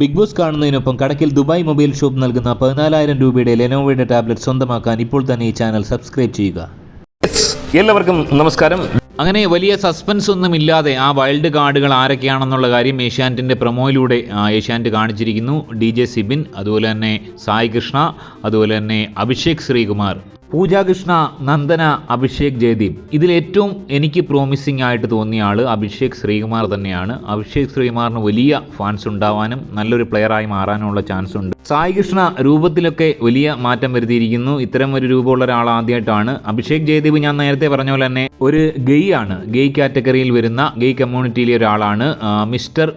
Big boss കാണുന്നതിനൊപ്പം കടക്കിൽ Dubai mobile shop നൽകുന്ന പതിനാലായിരം രൂപയുടെ ലെനോവയുടെ ടാബ്ലറ്റ് സ്വന്തമാക്കാൻ ഇപ്പോൾ തന്നെ ഈ ചാനൽ സബ്സ്ക്രൈബ് ചെയ്യുക. എല്ലാവർക്കും നമസ്കാരം. അങ്ങനെ വലിയ സസ്പെൻസ് ഒന്നുമില്ലാതെ ആ വൈൽഡ് കാർഡുകൾ ആരൊക്കെയാണെന്നുള്ള കാര്യം ഏഷ്യാനെറ്റിന്റെ പ്രൊമോയിലൂടെ ഏഷ്യാനെറ്റ് കാണിച്ചിരിക്കുന്നു. ഡി ജെ സിബിൻ അതുപോലെ തന്നെ സായി കൃഷ്ണ അതുപോലെ തന്നെ അഭിഷേക് ശ്രീകുമാർ. പൂജ കൃഷ്ണ നന്ദന അഭിഷേക് ജയദീപ്. ഇതിലേറ്റവും എനിക്ക് പ്രോമിസിംഗ് ആയിട്ട് തോന്നിയ ആൾ അഭിഷേക് ശ്രീകുമാർ തന്നെയാണ്. അഭിഷേക് ശ്രീകുമാറിന് വലിയ ഫാൻസ് ഉണ്ടാവാനും നല്ലൊരു പ്ലെയറായി മാറാനുമുള്ള ചാൻസ് ഉണ്ട്. സായി കൃഷ്ണ രൂപത്തിലൊക്കെ വലിയ മാറ്റം വരുത്തിയിരിക്കുന്നു. ഇത്തരം ഒരു രൂപമുള്ള ഒരാൾ ആദ്യമായിട്ടാണ്. അഭിഷേക് ജയദീപ് ഞാൻ നേരത്തെ പറഞ്ഞ പോലെ തന്നെ ഒരു ഗെയ് ആണ് ഗെയ് കാറ്റഗറിയിൽ വരുന്ന ഗെയ് കമ്മ്യൂണിറ്റിയിലെ ഒരാളാണ്. മിസ്റ്റർ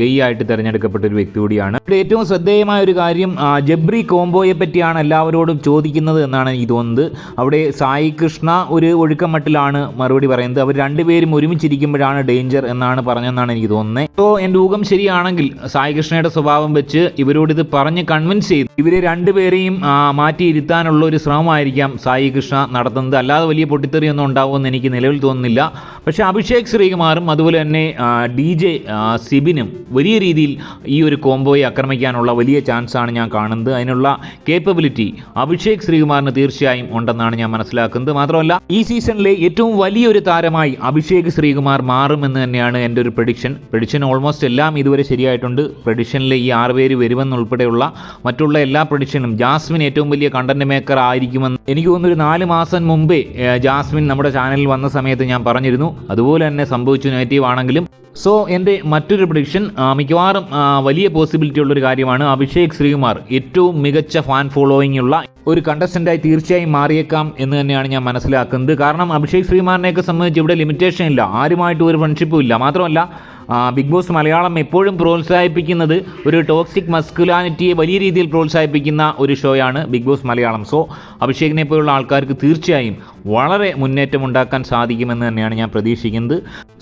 ഗെയ് ആയിട്ട് തിരഞ്ഞെടുക്കപ്പെട്ട ഒരു വ്യക്തി കൂടിയാണ്. ഇവിടെ ഏറ്റവും ശ്രദ്ധേയമായ ഒരു കാര്യം ജബ്രി കോംബോയെ പറ്റിയാണ് എല്ലാവരോടും ചോദിക്കുന്നത് എന്നാണ് എനിക്ക് തോന്നുന്നത്. അവിടെ സായി കൃഷ്ണ ഒരു ഒഴുക്കമട്ടിലാണ് മറുപടി പറയുന്നത്. അവർ രണ്ടുപേരും ഒരുമിച്ചിരിക്കുമ്പോഴാണ് ഡേഞ്ചർ എന്നാണ് പറഞ്ഞതെന്നാണ് എനിക്ക് തോന്നുന്നത്. അപ്പോൾ എന്റെ ഊഹം ശരിയാണെങ്കിൽ സായി കൃഷ്ണയുടെ സ്വഭാവം വെച്ച് ഇവരോട് ഇത് പറഞ്ഞ് കൺവിൻസ് ചെയ്ത്. ഇവരെ രണ്ടുപേരെയും മാറ്റിയിരുത്താനുള്ള ഒരു ശ്രമമായിരിക്കാം സായി കൃഷ്ണ നടത്തുന്നത്. അല്ലാതെ വലിയ പൊട്ടിത്തെറിയൊന്നും ഉണ്ടാവുമെന്ന് എനിക്ക് നിലവിൽ തോന്നുന്നില്ല. പക്ഷേ അഭിഷേക് ശ്രീകുമാറും അതുപോലെ തന്നെ ഡി ജെ സിബിനും വലിയ രീതിയിൽ ഈ ഒരു കോംബോയെ ആക്രമിക്കാനുള്ള വലിയ ചാൻസാണ് ഞാൻ കാണുന്നത്. അതിനുള്ള കേപ്പബിലിറ്റി അഭിഷേക് ശ്രീകുമാറിന് തീർച്ചയായും ഉണ്ടെന്നാണ് ഞാൻ മനസ്സിലാക്കുന്നത്. മാത്രമല്ല ഈ സീസണിലെ ഏറ്റവും വലിയൊരു താരമായി അഭിഷേക് ശ്രീകുമാർ മാറുമെന്ന് തന്നെയാണ് എന്റെ ഒരു പ്രഡിക്ഷൻ പ്രഡിക്ഷൻ ഓൾമോസ്റ്റ് എല്ലാം ഇതുവരെ ശരിയായിട്ടുണ്ട്. പ്രഡിക്ഷനിലെ ഈ ആറ് പേര് വരുമെന്നുൾപ്പെടെയുള്ള മറ്റുള്ള എല്ലാ പ്രഡിക്ഷനും ജാസ്മിൻ ഏറ്റവും വലിയ കണ്ടന്റ് മേക്കർ ആയിരിക്കുമെന്ന് എനിക്ക് തോന്നുന്നു ഒരു നാല് മാസം മുമ്പേ ജാസ്മിൻ നമ്മുടെ ചാനലിൽ വന്ന സമയത്ത് ഞാൻ പറഞ്ഞിരുന്നു. അതുപോലെ തന്നെ സംഭവിച്ചു നെഗറ്റീവ് ആണെങ്കിലും. സോ എന്റെ മറ്റൊരു പ്രഡിക്ഷൻ മിക്കവാറും വലിയ പോസിബിലിറ്റി ഉള്ളൊരു കാര്യമാണ് അഭിഷേക് ശ്രീകുമാർ ഏറ്റവും മികച്ച ഫാൻ ഫോളോയിങ് ഉള്ള ഒരു കണ്ടസ്റ്റന്റായി തീർച്ചയായും മാറിയേക്കാം എന്ന് തന്നെയാണ് ഞാൻ മനസ്സിലാക്കുന്നത്. കാരണം അഭിഷേക് ശ്രീകുമാറിനെയൊക്കെ സംബന്ധിച്ച് ഇവിടെ ലിമിറ്റേഷൻ ഇല്ല. ആരുമായിട്ടും ഒരു ഫ്രണ്ട്ഷിപ്പും ഇല്ല. മാത്രമല്ല ബിഗ് ബോസ് മലയാളം എപ്പോഴും പ്രോത്സാഹിപ്പിക്കുന്നത് ഒരു ടോക്സിക് മസ്കുലാനിറ്റിയെ വലിയ രീതിയിൽ പ്രോത്സാഹിപ്പിക്കുന്ന ഒരു ഷോയാണ് ബിഗ് ബോസ് മലയാളം. സോ അഭിഷേകിനെ പോലുള്ള ആൾക്കാർക്ക് തീർച്ചയായും വളരെ മുന്നേറ്റം ഉണ്ടാക്കാൻ സാധിക്കുമെന്ന് തന്നെയാണ് ഞാൻ പ്രതീക്ഷിക്കുന്നത്.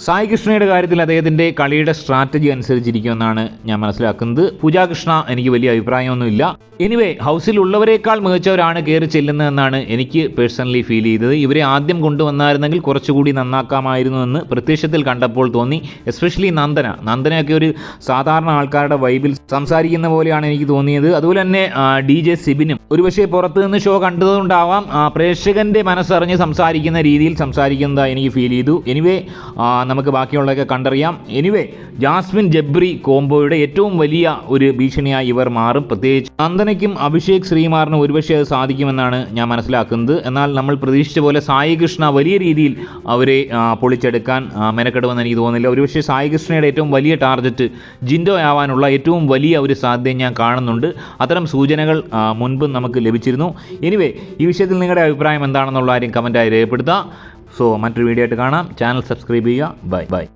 സായി കൃഷ്ണയുടെ കാര്യത്തിൽ അദ്ദേഹത്തിന്റെ കളിയുടെ സ്ട്രാറ്റജി അനുസരിച്ചിരിക്കുമെന്നാണ് ഞാൻ മനസ്സിലാക്കുന്നത്. പൂജാ കൃഷ്ണ എനിക്ക് വലിയ അഭിപ്രായമൊന്നുമില്ല. എനിവേ ഹൗസിൽ ഹൗസിലുള്ളവരെക്കാൾ മികച്ചവരാണ് കയറി ചെല്ലുന്നതെന്നാണ് എനിക്ക് പേഴ്സണലി ഫീൽ ചെയ്തത്. ഇവരെ ആദ്യം കൊണ്ടുവന്നായിരുന്നെങ്കിൽ കുറച്ചുകൂടി നന്നാക്കാമായിരുന്നു എന്ന് പ്രത്യക്ഷത്തിൽ കണ്ടപ്പോൾ തോന്നി. എസ്പെഷ്യലി നന്ദന. നന്ദനയൊക്കെ ഒരു സാധാരണ ആൾക്കാരുടെ വൈബിൽ സംസാരിക്കുന്ന പോലെയാണ് എനിക്ക് തോന്നിയത്. അതുപോലെ തന്നെ ഡി ജെ സിബിനും. ഒരുപക്ഷെ പുറത്തുനിന്ന് ഷോ കണ്ടതുകൊണ്ടാവാം പ്രേക്ഷകന്റെ പ്രേക്ഷകന്റെ സംസാരിക്കുന്ന രീതിയിൽ സംസാരിക്കുന്നതായി എനിക്ക് ഫീൽ ചെയ്തു. എനിവേ നമുക്ക് ബാക്കിയുള്ളതൊക്കെ കണ്ടറിയാം. എനിവേ ജാസ്മിൻ ജബ്രി കോംബോയുടെ ഏറ്റവും വലിയ ഒരു ഭീഷണിയായി ഇവർ മാറും. പ്രത്യേകിച്ച് നന്ദനയ്ക്കും അഭിഷേക് ശ്രീമാറിനും ഒരുപക്ഷെ അത് സാധിക്കുമെന്നാണ് ഞാൻ മനസ്സിലാക്കുന്നത്. എന്നാൽ നമ്മൾ പ്രതീക്ഷിച്ച പോലെ സായി കൃഷ്ണ വലിയ രീതിയിൽ അവരെ പൊളിച്ചെടുക്കാൻ മെനക്കെടുമെന്ന് എനിക്ക് തോന്നുന്നില്ല. ഒരുപക്ഷെ സായി കൃഷ്ണയുടെ ഏറ്റവും വലിയ ടാർഗറ്റ് ജിൻഡോ ആവാനുള്ള ഏറ്റവും വലിയ ഒരു സാധ്യത ഞാൻ കാണുന്നുണ്ട്. അത്തരം സൂചനകൾ മുൻപ് നമുക്ക് ലഭിച്ചിരുന്നു. എനിവേ ഈ വിഷയത്തിൽ നിങ്ങളുടെ അഭിപ്രായം എന്താണെന്നുള്ള കാര്യം കമന്റായി രേഖപ്പെടുത്തുക സോ മറ്റൊരു വീഡിയോ ആയിട്ട് കാണാം. ചാനൽ സബ്സ്ക്രൈബ് ചെയ്യുക. Bye bye.